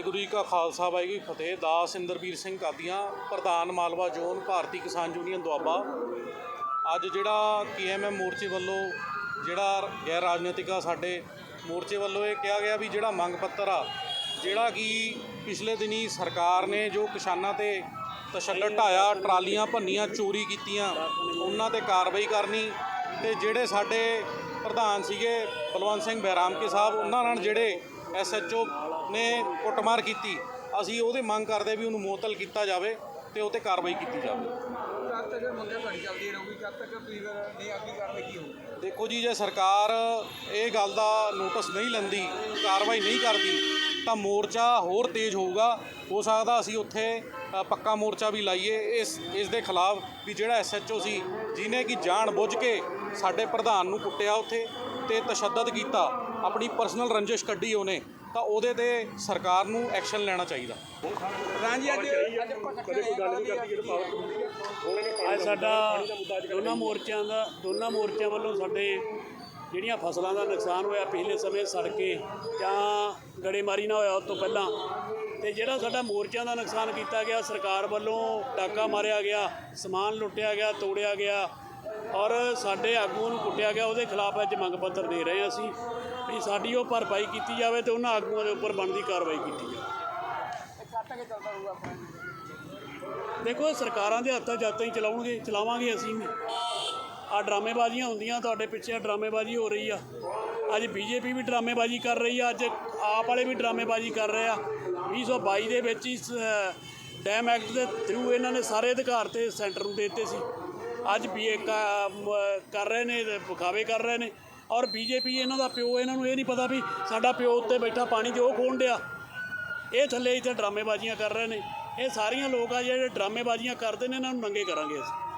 ਵਾਹਿਗੁਰੂ ਜੀ ਕਾ ਖਾਲਸਾ, ਵਾਹਿਗੁਰੂ ਜੀ ਫਤਿਹ। ਦਾਸ ਇੰਦਰਵੀਰ ਸਿੰਘ ਕਾਦੀਆਂ, ਪ੍ਰਧਾਨ ਮਾਲਵਾ ਜ਼ੋਨ, ਭਾਰਤੀ ਕਿਸਾਨ ਯੂਨੀਅਨ ਦੁਆਬਾ। ਅੱਜ ਜਿਹੜਾ ਕੇਐਮਐਮ ਮੋਰਚੇ ਵੱਲੋਂ ਜਿਹੜਾ ਗੈਰ ਰਾਜਨੀਤਿਕ ਆ ਸਾਡੇ ਮੋਰਚੇ ਵੱਲੋਂ ਇਹ ਕਿਹਾ ਗਿਆ ਵੀ ਜਿਹੜਾ ਮੰਗ ਪੱਤਰ ਆ, ਜਿਹੜਾ ਕਿ ਪਿਛਲੇ ਦਿਨੀ ਸਰਕਾਰ ਨੇ ਜੋ ਕਿਸਾਨਾਂ ਤੇ ਤਸ਼ੱਦਦ ਢਾਇਆ, ਟਰਾਲੀਆਂ ਭੰਨੀਆਂ, ਚੋਰੀ ਕੀਤੀਆਂ, ਉਹਨਾਂ ਤੇ ਕਾਰਵਾਈ ਕਰਨੀ ਤੇ ਜਿਹੜੇ ਸਾਡੇ ਪ੍ਰਧਾਨ ਸੀਗੇ ਬਲਵੰਤ ਸਿੰਘ ਬੈਰਾਮ ਕੇ ਸਾਹਿਬ ਉਹਨਾਂ ਨਾਲ ਜਿਹੜੇ ਐਸਐਚਓ ਨੇ ਕੁੱਟਮਾਰ ਕੀਤੀ ਅਸੀਂ ਉਹਦੀ ਮੰਗ ਕਰਦੇ ਵੀ ਉਹਨੂੰ ਮੁਅੱਤਲ ਕੀਤਾ ਜਾਵੇ ਤੇ ਉਹ ਤੇ ਕਾਰਵਾਈ ਕੀਤੀ ਜਾਵੇ। ਕਦ ਤੱਕ ਮੰਗਾਂ ਤੁਹਾਡੀ ਚੱਲਦੀ ਰਹੂਗੀ ਕਦ ਤੱਕ ਤੁਸੀਂ ਫਿਰ ਨਹੀਂ ਅੱਗੇ ਕਾਰਵਾਈ ਕੀ ਹੋਊਗੀ? ਦੇਖੋ ਜੀ ਜੇ ਸਰਕਾਰ ਇਹ ਗੱਲ ਦਾ ਨੋਟਿਸ ਨਹੀਂ ਲੈਂਦੀ ਕਾਰਵਾਈ ਨਹੀਂ ਕਰਦੀ ਤਾਂ ਮੋਰਚਾ ਹੋਰ ਤੇਜ਼ ਹੋਊਗਾ। ਹੋ ਸਕਦਾ ਅਸੀਂ ਉੱਥੇ ਪੱਕਾ ਮੋਰਚਾ ਵੀ ਲਾਈਏ। ਇਸ ਇਸ ਦੇ ਖਿਲਾਫ ਵੀ ਜਿਹੜਾ ਐਸਐਚਓ ਸੀ ਜਿਨੇ ਕਿ ਜਾਣ ਬੁੱਝ ਕੇ ਸਾਡੇ ਪ੍ਰਧਾਨ ਨੂੰ ਕੁੱਟਿਆ ਉੱਥੇ ਤੇ ਤਸ਼ੱਦਦ ਕੀਤਾ ਆਪਣੀ ਪਰਸਨਲ ਰੰਜਿਸ਼ ਕੱਢੀ ਉਹਨੇ ਤਾਂ ਉਹਦੇ ਤੇ ਸਰਕਾਰ ਨੂੰ ਐਕਸ਼ਨ ਲੈਣਾ ਚਾਹੀਦਾ। ਰਾਂਜੀ ਅੱਜ ਅੱਜ ਸਾਡਾ ਦੋਨਾਂ ਮੋਰਚਿਆਂ ਦਾ ਦੋਨਾਂ ਮੋਰਚਿਆਂ ਵੱਲੋਂ ਸਾਡੇ ਜਿਹੜੀਆਂ ਫਸਲਾਂ ਦਾ ਨੁਕਸਾਨ ਹੋਇਆ ਪਿਛਲੇ ਸਮੇਂ ਸੜ ਕੇ ਜਾਂ ਗੜੇਮਾਰੀ ਨਾ ਹੋਇਆ ਉਸ ਤੋਂ ਪਹਿਲਾਂ, ਤੇ ਜਿਹੜਾ ਸਾਡਾ ਮੋਰਚਿਆਂ ਦਾ ਨੁਕਸਾਨ ਕੀਤਾ ਗਿਆ, ਸਰਕਾਰ ਵੱਲੋਂ ਡਾਕਾ ਮਾਰਿਆ ਗਿਆ, ਸਮਾਨ ਲੁੱਟਿਆ ਗਿਆ, ਤੋੜਿਆ ਗਿਆ, ਔਰ ਸਾਡੇ ਆਗੂਆਂ ਨੂੰ ਕੁੱਟਿਆ ਗਿਆ, ਉਹਦੇ ਖਿਲਾਫ ਅੱਜ ਮੰਗ ਪੱਤਰ ਦੇ ਰਹੇ ਹਾਂ ਅਸੀਂ ਵੀ ਸਾਡੀ ਉਹ ਭਰਪਾਈ ਕੀਤੀ ਜਾਵੇ ਤੇ ਉਹਨਾਂ ਆਗੂਆਂ ਦੇ ਉੱਪਰ ਬਣਦੀ ਕਾਰਵਾਈ ਕੀਤੀ ਜਾਵੇ। ਦੇਖੋ, ਸਰਕਾਰਾਂ ਦੇ ਹੱਥਾਂ ਜਾਤਾਂ ਹੀ ਚਲਾਉਣਗੇ, ਚਲਾਵਾਂਗੇ ਅਸੀਂ ਆ ਡਰਾਮੇਬਾਜ਼ੀਆਂ ਹੁੰਦੀਆਂ, ਤੁਹਾਡੇ ਪਿੱਛੇ ਆਹ ਡਰਾਮੇਬਾਜ਼ੀ ਹੋ ਰਹੀ ਆ। ਅੱਜ ਬੀਜੇਪੀ ਵੀ ਡਰਾਮੇਬਾਜ਼ੀ ਕਰ ਰਹੀ ਆ, ਅੱਜ ਆਪ ਵਾਲੇ ਵੀ ਡਰਾਮੇਬਾਜ਼ੀ ਕਰ ਰਹੇ ਆ। 2022 ਦੇ ਵਿੱਚ ਹੀ ਸ- ਡੈਮ ਐਕਟ ਦੇ ਥਰੂ ਇਹਨਾਂ ਨੇ ਸਾਰੇ ਅਧਿਕਾਰ ਤੇ ਸੈਂਟਰ ਨੂੰ ਦੇ ਦਿੱਤੇ ਸੀ। ਅੱਜ ਵੀ ਕਰ ਰਹੇ ਨੇ ਵਿਖਾਵੇ ਕਰ ਰਹੇ ਨੇ। ਔਰ ਬੀਜੇਪੀ ਇਹਨਾਂ ਦਾ ਪਿਓ, ਇਹਨਾਂ ਨੂੰ ਇਹ ਨਹੀਂ ਪਤਾ ਵੀ ਸਾਡਾ ਪਿਓ ਉੱਤੇ ਬੈਠਾ ਪਾਣੀ 'ਚ ਉਹ ਖੋਣ ਡਿਆ। ਇਹ ਥੱਲੇ ਇੱਥੇ ਡਰਾਮੇਬਾਜ਼ੀਆਂ ਕਰ ਰਹੇ ਨੇ। ਇਹ ਸਾਰੀਆਂ ਲੋਕ ਆ ਜਿਹੜੇ ਡਰਾਮੇਬਾਜ਼ੀਆਂ ਕਰਦੇ ਨੇ, ਇਹਨਾਂ ਨੂੰ ਨੰਗੇ ਕਰਾਂਗੇ ਅਸੀਂ।